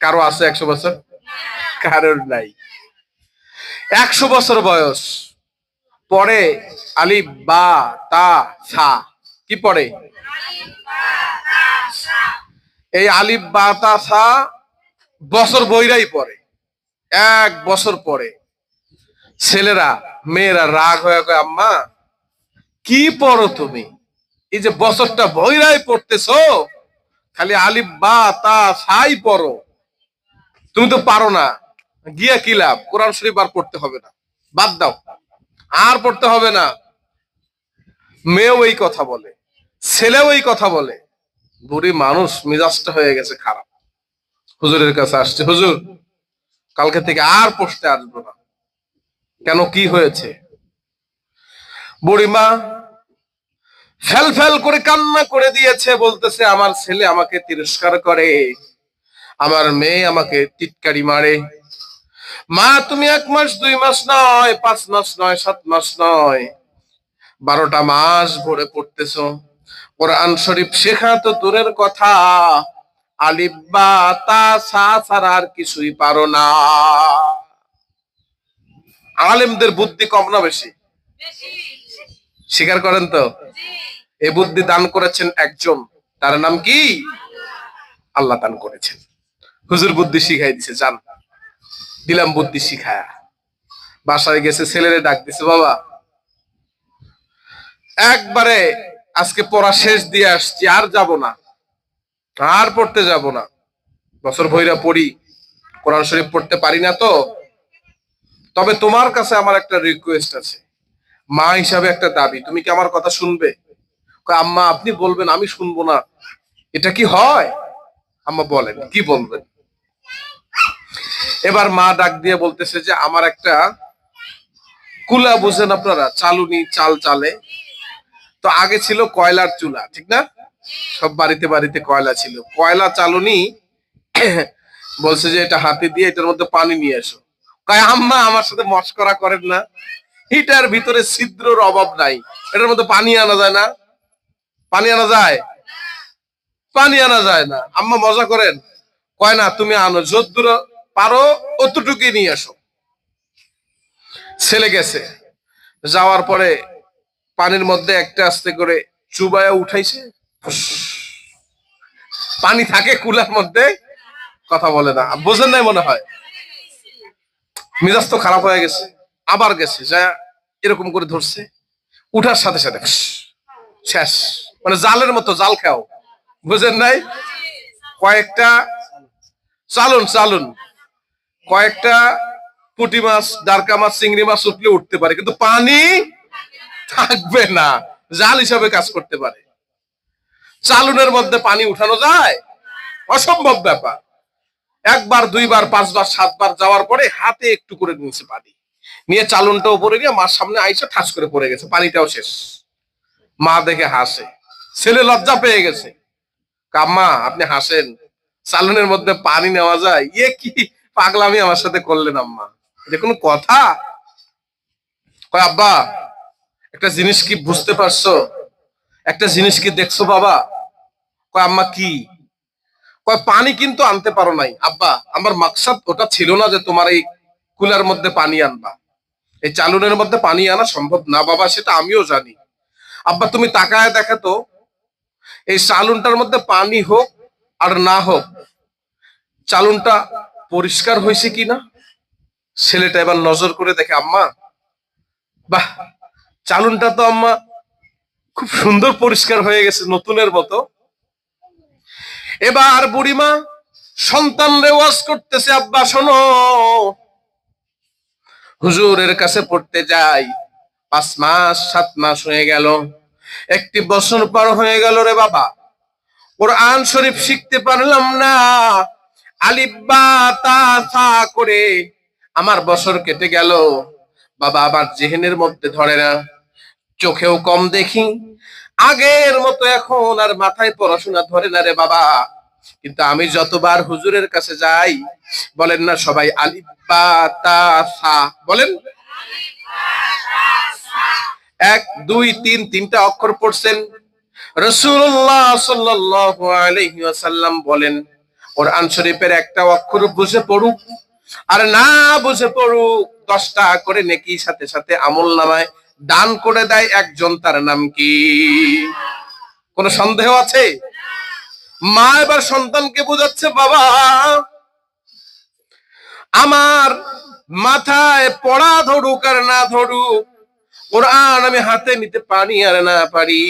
কারও আছে একশো বছর? কারোর নাই। একশো বছর বয়স। পরে আলিফ, বা, তা, সা। কি পড়ে এই আলিফ, বা, তা, সা বছর বইরাই পড়ে এক বছর পরে। ছেলেরা, মেয়েরা রাগ হয়ে কয়, আম্মা, কি পড়ো তুমি? এই যে বছরটা বইরাই পড়তেছো, খালি আলিফ, বা, তা, সাই পড়ো। তুমি তো পারো না। গিয়া কি লাভ? কোরআন শরীফ আর পড়তে হবে না। বাদ দাও। আর পড়তে হবে না। মেয়েও এই কথা বলে। ছেলেও এই কথা বলে। বুড়ি মানুষ মেজাজটা হয়ে গেছে খারাপ। হুজুরের কাছে আসছে, হুজুর, কালকে থেকে আর পড়তে আসব না। কেন কি হয়েছে? বুড়িমা ফেল ফেল করে কান্না করে দিয়েছে, বলতেছে, আমার ছেলে আমাকে তিরস্কার করে। আমার মেয়ে আমাকে টিটকারি মারে। মা, তুমি এক মাস, দুই মাস নয়, পাঁচ মাস নয়, সাত মাস নয়। বারোটা মাস ভরে পড়তেছো। কোরআন শরীফ শেখা তো দূরের কথা। আলিফ, বা, তা, সা ছাড়া আর কিছুই পারো না। আলেমদের বুদ্ধি কম না বেশি? স্বীকার করেন তো? এ বুদ্ধি দান করেছেন একজন। তার নাম কি? আল্লাহ দান করেছেন। হুজুর বুদ্ধি শিখাই দিছে জান দিলাম বুদ্ধি শিখায়া। বাসায় গেছে, ছেলেরে ডাক দিছে, বাবা, একবারে আজকে পড়া শেষ দিয়ে আসছি, আর যাব না, আর পড়তে যাব না। বছর ভৈরা পড়ি, কোরআন শরীফ পড়তে পারি না তো। তবে তোমার কাছে আমার একটা রিকোয়েস্ট আছে। মা হিসাবে একটা দাবি, তুমি কি আমার কথা শুনবে? আম্মা, আপনি বলবেন, আমি শুনব না। এটা কি হয়? আম্মা বলেন, কি বলবেন? এবার মা ডাক দিয়ে বলতেছে যে, আমার একটা কুলা বুঝেন আপনারা, চালুনি চাল চালে। তো আগে ছিল কয়লার চুলা, ঠিক না? সব বাড়িতে বাড়িতে কয়লা ছিল। কয়লা চালুনি, বলছে যে, এটা হাতে দিয়ে এটার মধ্যে পানি নিয়ে এসো। কয়, আম্মা, আমার সাথে মস্করা করেন না। এটার ভিতরে ছিদ্রর অভাব নাই। এটার মধ্যে পানি আনা যায় না। পানি আনা যায়? পানি আনা যায় না। আম্মা, মজা করেন? কয়, না, তুমি আনো। যদ্দূর পারো অতটুকুই নিয়ে আসো। ছেলে গেছে। যাওয়ার পরে পানির মধ্যে একটা আস্তে করে চুবায়া উঠাইছে। পানি থাকে কুলার মধ্যে, কথা বলে না। বোঝেন নাই মনে হয়? মেজাজ তো খারাপ হয়ে গেছে। আবার গেছে, যা এরকম করে ধরছে। উঠার সাথে সাথে শেষ। মানে জালের মতো জাল খাও। বুঝেন নাই? কয়েকটা, চালুন চালুন। কয়েকটা পুঁটি মাছ ডারকা মাছ, চিংড়ি মাছ উঠলে উঠতে পারে, কিন্তু পানি থাকবে না। জাল হিসাবে কাজ করতে পারে। চালুনের মধ্যে পানি উঠানো যায়? অসম্ভব ব্যাপার। একবার, দুইবার, পাঁচবার, সাতবার যাওয়ার পরে হাতে একটু করে নিয়েছে পানি। নিয়ে চালুনটা উপরে নিয়ে মার সামনে আইসে ঠাস করে পড়ে গেছে, পানিটাও শেষ। মা দেখে হাসে। ছেলে লজ্জা পেয়ে গেছে। কাম্মা, আপনি হাসেন। চালুনের মধ্যে পানি নেওয়া যায়। ইয়ে কি? পাগলামি আমার সাথে করলেন, আম্মা। এটা কোনো কথা? কয়, আব্বা, একটা জিনিস কি বুঝতে পারছ? একটা জিনিস কি দেখছ, বাবা? কয়, আম্মা, কি? কয়, পানি কিন্তু আনতে পারো নাই। আব্বা, আমার মাকসাদ ওটা ছিল না যে তোমার এই কুলার মধ্যে পানি আনবা। এই চালুনের মধ্যে পানি আনা সম্ভব না, বাবা, সেটা আমিও জানি। আব্বা, তুমি তাকায় দেখা তো। এই চালুনটার মধ্যে পানি হোক আর না হোক, চালুনটা পরিষ্কার হয়েছে কিনা? ছেলেটা এবার নজর করে দেখে, আম্মা, বাহ, চালুনটা তো আম্মা খুব সুন্দর পরিষ্কার হয়ে গেছে, নতুনের মতো। এবার বুড়িমা সন্তান রেওয়াজ করতেছে, আব্বা, শোনো, হুজুরের কাছে পড়তে যাই। পাঁচ মাস, সাত মাস হয়ে গেল, একটি বছর পার হয়ে গেল রে বাবা। কোরআন শরীফ শিখতে পারলাম না আলিফ বা তা থা করে আমার বছর কেটে গেল। বাবা আবার জেহেনের মধ্যে ধরে না। চোখেও কম দেখি। আগের মতো এখন আর মাথায় পড়াশোনা ধরে না রে বাবা। কিন্তু আমি যতবার হুজুরের কাছে যাই, বলেন না সবাই সা। বলেন? এক, দুই, তিন, তিনটা অক্ষর পড়ছেন। রসুল্লাহ সাল্লাল্লাহু আলাইহি ওয়াসাল্লাম বলেন কোরআন শরীফের একটা অক্ষর বুঝে পড়ুক, আর না বুঝে পড়ুক, দশটা করে নেকি সাথে সাথে আমল নামায়, দান করে দেয় একজন, তার নাম কি? কোন সন্দেহ আছে? মা এবার সন্তানকে বোঝাচ্ছে, বাবা, আমার মাথায় পড়া ধরুক আর না ধরুক, কোরআন আমি হাতে নিতে পারি আর না পারি।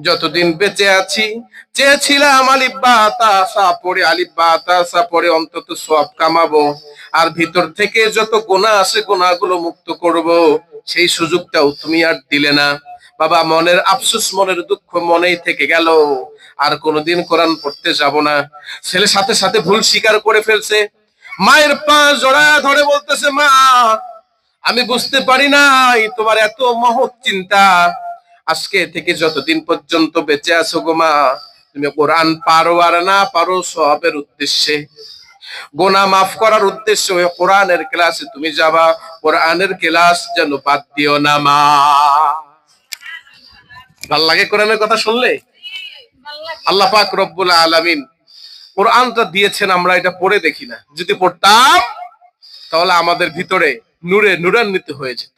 যতদিন বেঁচে আছি, চেয়েছিলাম আলিব্বা তাসা পড়ে আলিব্বা তাসা পড়ে অন্তত সব কামাবো। আর ভিতর থেকে যত গোনা আছে গোনাগুলো মুক্ত করব। সেই সুযোগটাও তুমি আর দিলে না। বাবা, মনের আফসোস, মনের দুঃখ মনেই থেকে গেল। আর কোনোদিন কোরআন পড়তে যাব না। ছেলে সাথে সাথে ভুল স্বীকার করে ফেলছে। মায়ের পা জড়া ধরে বলতেছে, মা, আমি বুঝতে পারি নাই তোমার এত মহৎ চিন্তা। আজকে থেকে যতদিন পর্যন্ত বেঁচে আছো গো মা, তুমি কোরআন পারো আর না পারো সবের উদ্দেশ্যে। গোনা মাফ করার উদ্দেশ্যে ওই কোরআনের ক্লাসে তুমি যাবা, কোরআনের ক্লাস যেন বাদ দিও না মা। ভালো লাগে কোরআনের কথা শুনলে? আল্লাহ পাক রব্বুল আলামিন কোরআনটা দিয়েছেন, আমরা এটা পড়ে দেখি না। যদি পড়তাম, তাহলে আমাদের ভিতরে নূরে নূরান্বিত হয়ে যেত।